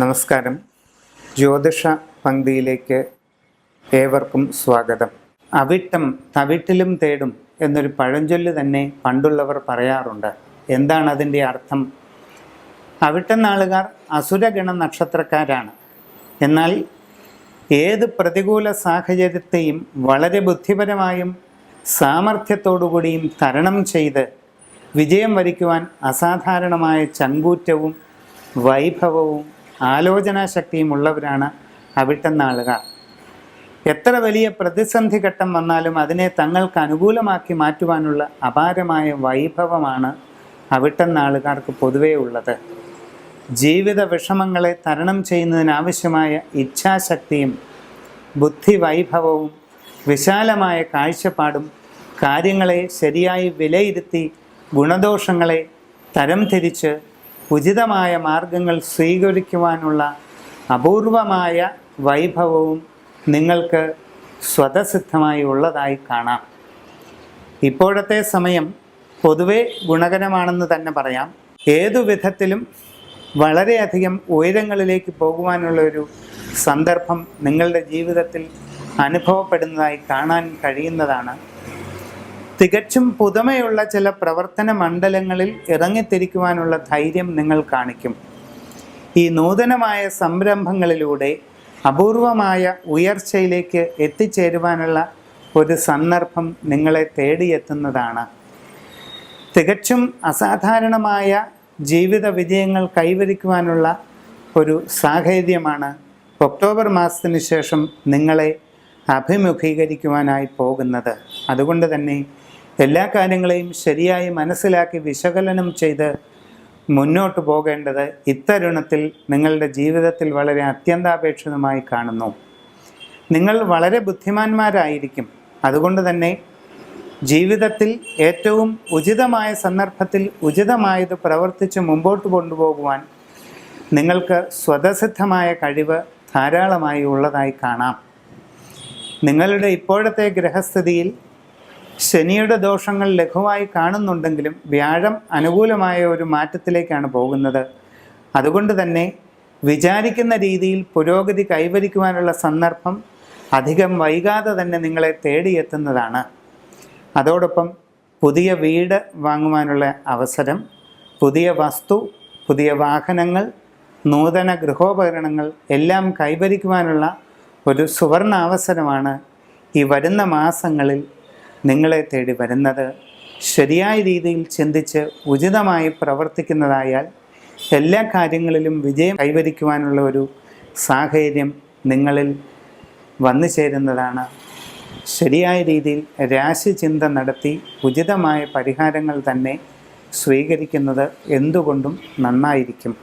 നമസ്കാരം. ജ്യോതിഷ പങ്ക്തിയിലേക്ക് ഏവർക്കും സ്വാഗതം. അവിട്ടം തവിട്ടിലും തേടും എന്നൊരു പഴഞ്ചൊല്ല് തന്നെ പണ്ടുള്ളവർ പറയാറുണ്ട്. എന്താണ് അതിന്റെ അർത്ഥം? അവിട്ടം നാളുകാർ അസുരഗണ നക്ഷത്രക്കാരാണ്. എന്നാൽ ഏത് പ്രതികൂല സാഹചര്യത്തെയും വളരെ ബുദ്ധിപരമായും സാമർഥ്യത്തോടുകൂടിയും തരണം ചെയ്ത് വിജയം വരിക്കുവാൻ അസാധാരണമായ ചങ്കൂറ്റവും വൈഭവവും ആലോചനാശക്തിയും ഉള്ളവരാണ് അവിട്ടനാളുകാർ എത്ര വലിയ പ്രതിസന്ധി ഘട്ടം വന്നാലും അതിനെ തങ്ങൾക്ക് അനുകൂലമാക്കി മാറ്റുവാനുള്ള അപാരമായ വൈഭവമാണ് അവിട്ടനാളുകാർക്ക് പൊതുവേ ഉള്ളത്. ജീവിത വിഷമങ്ങളെ തരണം ചെയ്യുന്നതിനാവശ്യമായ ഇച്ഛാശക്തിയും ബുദ്ധിവൈഭവവും വിശാലമായ കാഴ്ചപ്പാടും കാര്യങ്ങളെ ശരിയായി വിലയിരുത്തി ഗുണദോഷങ്ങളെ തരംതിരിച്ച് ഉചിതമായ മാർഗങ്ങൾ സ്വീകരിക്കുവാനുള്ള അപൂർവമായ വൈഭവവും നിങ്ങൾക്ക് സ്വതസിദ്ധമായി ഉള്ളതായി കാണാം. ഇപ്പോഴത്തെ സമയം പൊതുവെ ഗുണകരമാണെന്ന് തന്നെ പറയാം. ഏതു വിധത്തിലും വളരെയധികം ഉയരങ്ങളിലേക്ക് പോകുവാനുള്ള ഒരു സന്ദർഭം നിങ്ങളുടെ ജീവിതത്തിൽ അനുഭവപ്പെടുന്നതായി കാണാൻ കഴിയുന്നതാണ് തികച്ചും പുതുമയുള്ള ചില പ്രവർത്തന മണ്ഡലങ്ങളിൽ ഇറങ്ങിത്തിരിക്കുവാനുള്ള ധൈര്യം നിങ്ങൾ കാണിക്കും. ഈ നൂതനമായ സംരംഭങ്ങളിലൂടെ അപൂർവമായ ഉയർച്ചയിലേക്ക് എത്തിച്ചേരുവാനുള്ള ഒരു സന്ദർഭം നിങ്ങളെ തേടിയെത്തുന്നതാണ്. തികച്ചും അസാധാരണമായ ജീവിത വിജയങ്ങൾ കൈവരിക്കുവാനുള്ള ഒരു സാഹചര്യമാണ് ഒക്ടോബർ മാസത്തിന് ശേഷം നിങ്ങളെ അഭിമുഖീകരിക്കുവാനായി പോകുന്നത്. അതുകൊണ്ട് തന്നെ എല്ലാ കാര്യങ്ങളെയും ശരിയായി മനസ്സിലാക്കി വിശകലനം ചെയ്ത് മുന്നോട്ട് പോകേണ്ടത് ഇത്തരുണത്തിൽ നിങ്ങളുടെ ജീവിതത്തിൽ വളരെ അത്യന്താപേക്ഷിതമായി കാണുന്നു. നിങ്ങൾ വളരെ ബുദ്ധിമാന്മാരായിരിക്കും. അതുകൊണ്ട് തന്നെ ജീവിതത്തിൽ ഏറ്റവും ഉചിതമായ സന്ദർഭത്തിൽ ഉചിതമായത് പ്രവർത്തിച്ച് മുമ്പോട്ട് കൊണ്ടുപോകുവാൻ നിങ്ങൾക്ക് സ്വതസിദ്ധമായ കഴിവ് ധാരാളമായി ഉള്ളതായി കാണാം. നിങ്ങളുടെ ഇപ്പോഴത്തെ ഗ്രഹസ്ഥിതിയിൽ ശനിയുടെ ദോഷങ്ങൾ ലഘുവായി കാണുന്നുണ്ടെങ്കിലും വ്യാഴം അനുകൂലമായ ഒരു മാറ്റത്തിലേക്കാണ് പോകുന്നത്. അതുകൊണ്ട് തന്നെ വിചാരിക്കുന്ന രീതിയിൽ പുരോഗതി കൈവരിക്കുവാനുള്ള സന്ദർഭം അധികം വൈകാതെ തന്നെ നിങ്ങളെ തേടിയെത്തുന്നതാണ്. അതോടൊപ്പം പുതിയ വീട് വാങ്ങുവാനുള്ള അവസരം പുതിയ വസ്തു പുതിയ വാഹനങ്ങൾ നൂതന ഗൃഹോപകരണങ്ങൾ എല്ലാം കൈവരിക്കുവാനുള്ള ഒരു സുവർണ അവസരമാണ് ഈ വരുന്ന മാസങ്ങളിൽ നിങ്ങളെ തേടി വരുന്നത് ശരിയായ രീതിയിൽ ചിന്തിച്ച് ഉചിതമായി പ്രവർത്തിക്കുന്നതായാൽ എല്ലാ കാര്യങ്ങളിലും വിജയം കൈവരിക്കുവാനുള്ള ഒരു സാഹചര്യം നിങ്ങളിൽ വന്നു ചേരുന്നതാണ്. ശരിയായ രീതിയിൽ രാശിചിന്ത നടത്തി ഉചിതമായ പരിഹാരങ്ങൾ തന്നെ സ്വീകരിക്കുന്നത് എന്തുകൊണ്ടും നന്നായിരിക്കും.